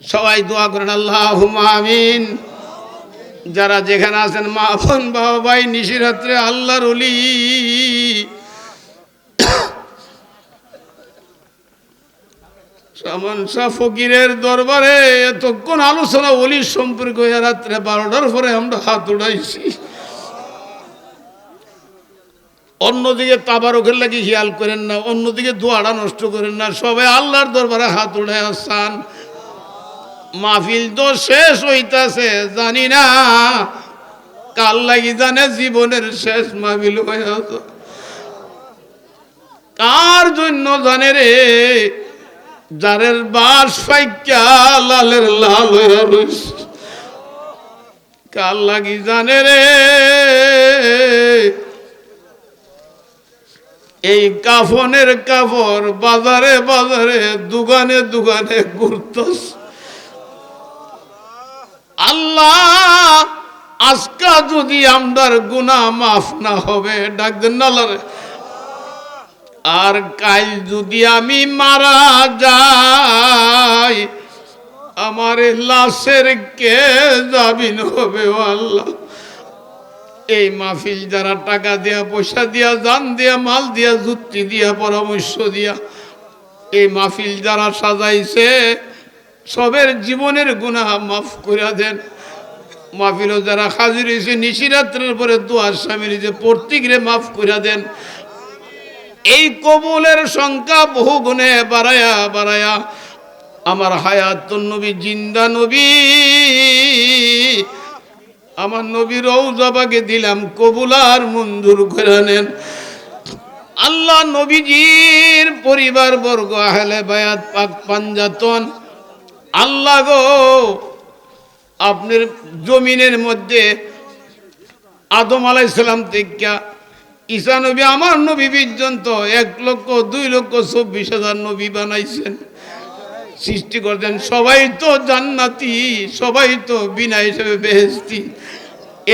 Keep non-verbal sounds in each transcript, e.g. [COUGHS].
সবাই দোয়া করেন আল্লাহ আমিন। যারা যেখানে আছেন, মা বোন, বাবা ভাই, নিশিরাত্রে আল্লাহর অলি ফকিরের দরবারে এতক্ষণ আলোচনা অলির সম্পর্কে রাত্রে বারোটার পরে আমরা হাত উড়াইছি অন্যদিকে তাবারকের লাগে খেয়াল করেন না, অন্যদিকে দোয়াটা নষ্ট করেন না, সবাই আল্লাহর দরবারে হাত উড়াই আসান মাহফিল তো শেষ হইতাছে, জানি না। কাল লাগি জানে জীবনের শেষ মাহফিল হয়ে। কার জন্য জানে রে? যারের বাস ফাইকা লালের লাল কাল লাগি জানে রে? এই কাফনের কাপড় বাজারে বাজারে দোকানে দোকানে ঘুরতস। আল্লাহ, আজকা যদি আমদার গুনাহ মাফ না হবে, ডাক আর কাল যদি আমি মারা যাই, আমার লাশের কে জামিন হবে আল্লাহ? এই মাহফিল যারা টাকা দিয়া, পয়সা দিয়া, জান দিয়া, মাল দিয়া, যুক্তি দিয়া, পরামর্শ দিয়া, এই মাহফিল যারা সাজাইছে সবের জীবনের গুনাহ মাফ করে দেন। মাহফিলও যারা হাজির হয়েছে নিশিরাত্রের পরে দোয়ার স্বামীর যে প্রত্যেকরে মাফ করে দেন। এই কবুলের সংখ্যা বহু গুণে বাড়ায়া বাড়ায়া আমার হায়াত নবী, জিন্দা নবী। আমার নবীর রৌজাবাকে দিলাম কবুলার মঞ্জুর করে নেন। আল্লাহ নবীজির পরিবার বর্গ আহলে বায়াত, পাক পাঞ্জাতন আল্লাহ গো, আপনার জমিনের মধ্যে আদম আলাইসালাম থেকে ঈসা নবী, আমার নবী পর্যন্ত এক লক্ষ, দুই লক্ষ, চব্বিশ হাজার নবী বানাইছেন, সৃষ্টি করছেন। সবাই তো জান্নাতি, সবাই তো বিনা হিসেবে বেহেস্তি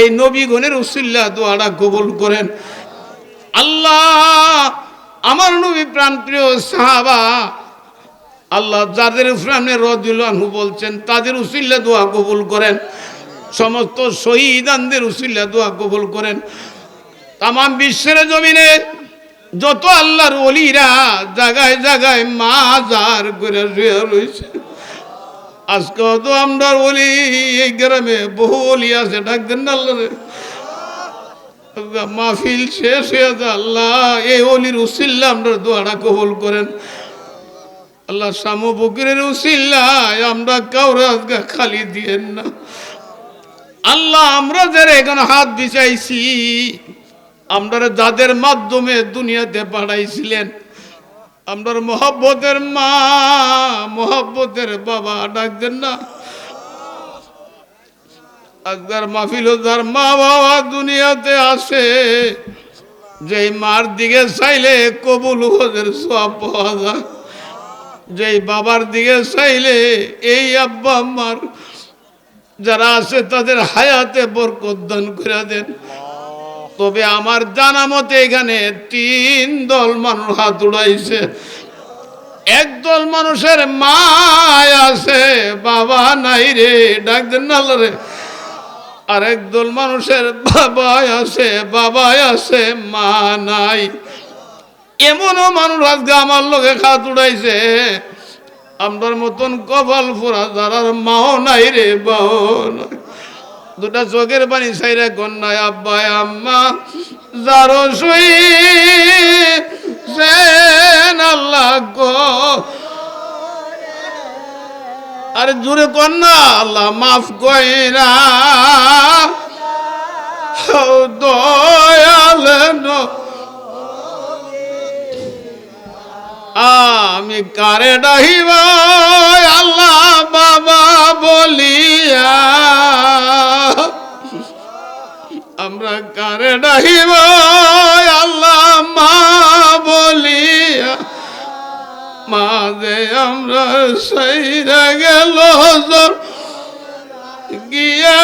এই নবীগণের উসিল্লা দোয়ারা কবুল করেন। আল্লাহ, আমার নবী প্রাণপ্রিয় সাহাবা আল্লাহ যাদের উপরে আপনি রদুল্লাহু বলছেন, তাদের উসিল্লা দোয়া কবুল করেন। সমস্ত শহীদানদের উসিল্লা দোয়া কবুল করেন। তাম বিশ্বের জমিনে যত আল্লাহর অলিরা জায়গায় জায়গায় মাজার করে শুয়ে রয়েছে আজকে তো আমরা বলি এই গ্রামে বহু অলি আছে ডাকতেন না আল্লাহ মাহফিল শেষ হয়ে যায় আল্লাহ এই অলির উসিল্লা আমরা দোয়াটা কবুল করেন। আল্লাহ শামু বকরের আমরা কাউরে আজকে খালি দিয়েন না। আল্লাহ আমরা যারা এখানে হাত বিছাইছি আমরা যাদের মাধ্যমে দুনিয়াতে পাঠাইছিলেন আমরা মোহব্বতের মা, মোহব্বতের বাবা ডাকতেন না। আজকার মাহফিল যার মা বাবা দুনিয়াতে আসে যেই মার দিকে চাইলে কবুল ওদের সব পাওয়া যায়। যেই বাবার দিকে চাইলে এই আব্বা আম্মার যারা আছে তাদের হায়াতে বরকত দান করে দেন। তবে আমার জানা মতে এখানে তিন দল মানুষ হাত উড়াইছে। একদল মানুষের মা আছে, বাবা নাই রে, ডাক দেন রে আর একদল মানুষের বাবা আছে বাবা আছে, মা নাই। এমনও মানুষ আজকে আমার লোকে খাত উড়াইছে। আমার মতন কপাল ফোরা যারার মাও নাই রে বাও দুটা চোখের পানি সাইরে কন্যায় আব্বাই আম্মা, যারো শুই আরে জুড়ে কন্যা, আল্লাহ মাফ কইরা দয়াল আমি কারে ডাহিব আল্লাহ বাবা বলিয়া। আমরা কারে ডাহিব আল্লাহ মা বলিয়া। মা দে আমরা সেইরা গেল গিয়া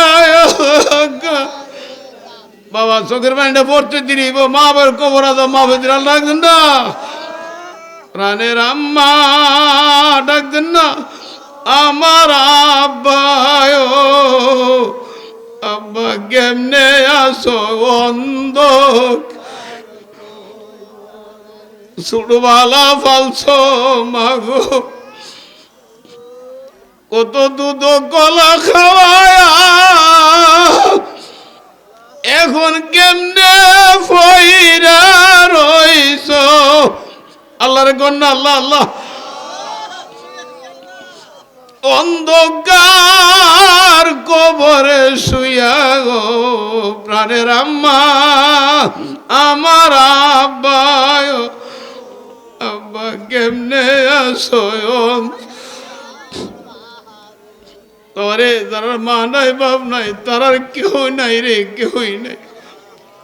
বাবা চোখের পানিটা পড়তে দিলিব মা আবার কবর আদা মা রাখবেন না? প্রাণের আম্মা ডাকতেন না, আমার আব্বায়। আব্বা, কেমনে আসো অন্ধ ফালছ মাগো। কত দুধ কলা খাওয়ায়া, এখন কেমনে ফইরা রইছ? আল্লাহর গন্না আল্লাহ আল্লাহ। অন্ধকার কবরে শুয়া গো, প্রাণের আম্মা, আমার আব্বায়, আব্বা কেমনে আসয়ন তোরে যারা মা নাই, বাপ নাই, তারার কেউ নাই রে, কেউই নাই।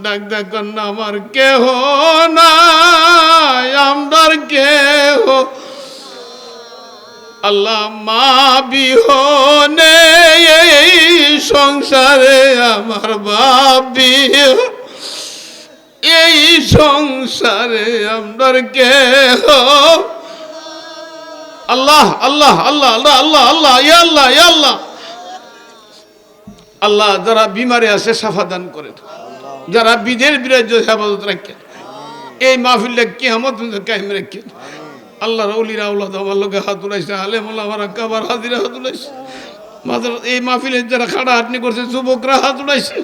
ডাক ডাক আমার কেহ নাই আমদার কেহ। আল্লাহ মা বিহনে এই সংসারে আমার বাপ বিহ এই সংসারে আমদার কেহ। আল্লাহ আল্লাহ আল্লাহ আল্লাহ আল্লাহ আল্লাহ আল্লাহ আল্লাহ। আল্লাহ যারা বিমারে আছে সাফা দান করেন যারা বিদের বিরাজ্য হেফাজত রাখেন এই মাহফিলটা কেমত কাহিম রাখেন আল্লাহর অলিরা আল্লাহ আমার লোকে হাত উলাইছে আলেম আমার কাবার হাজিরা হাত উলাইছে এই মাহফিলের যারা খাড়া হাটনি করছে, যুবকরা হাত উলাইছে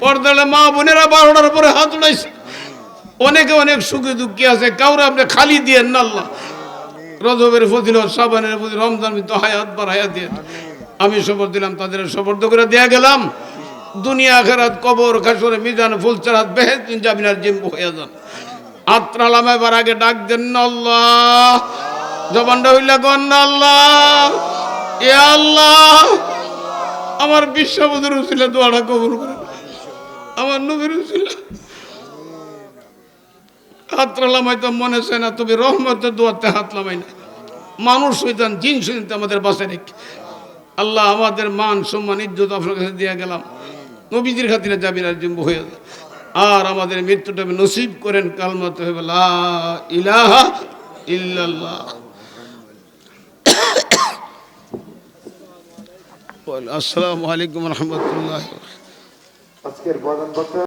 পর্দালে মা বোনেরা বারোটার পরে হাত উলাইছে অনেকে অনেক সুখে দুঃখী আছে, কাউরে আপনি খালি দিয়েন না আল্লাহ। রজবের ফজিলত, সাবানের ফজিল রমজান হায়াত বার হায়াত দিয়ে আমি শপথ দিলাম, তাদের শপথ করে দেয়া গেলাম। দুনিয়া আখেরাত, কবর খাসরে মিজান, ফুলচারাত বেহেদ জামিনার জিম হয়ে যান। আত্রালাম এবার আগে ডাক দেন, আল্লাহ। জবানটা হইলে গন আল্লাহ। এ আল্লাহ। আমার বিশ্ববুধুর ছিল দোয়াটা কবুল করে আমার নবীর ছিল হাত লামাই তো মনে চায় না, তবে রহমতের দোয়াতে হাত লামাই না। মানুষ হইতাম, জিন শুনতে আমাদের বাসে রেখে। আল্লাহ আমাদের মান, সম্মান, ইজ্জত আপনার কাছে দিয়ে গেলাম। নবীজির খাতিরে যাবি আর জিম্বু হয়ে যায়। আর আমাদের মৃত্যুটা নসিব করেন কালমত হয়ে লা ইলাহা [COUGHS] আসসালামু আলাইকুম রহমতুল্লাহ আজকের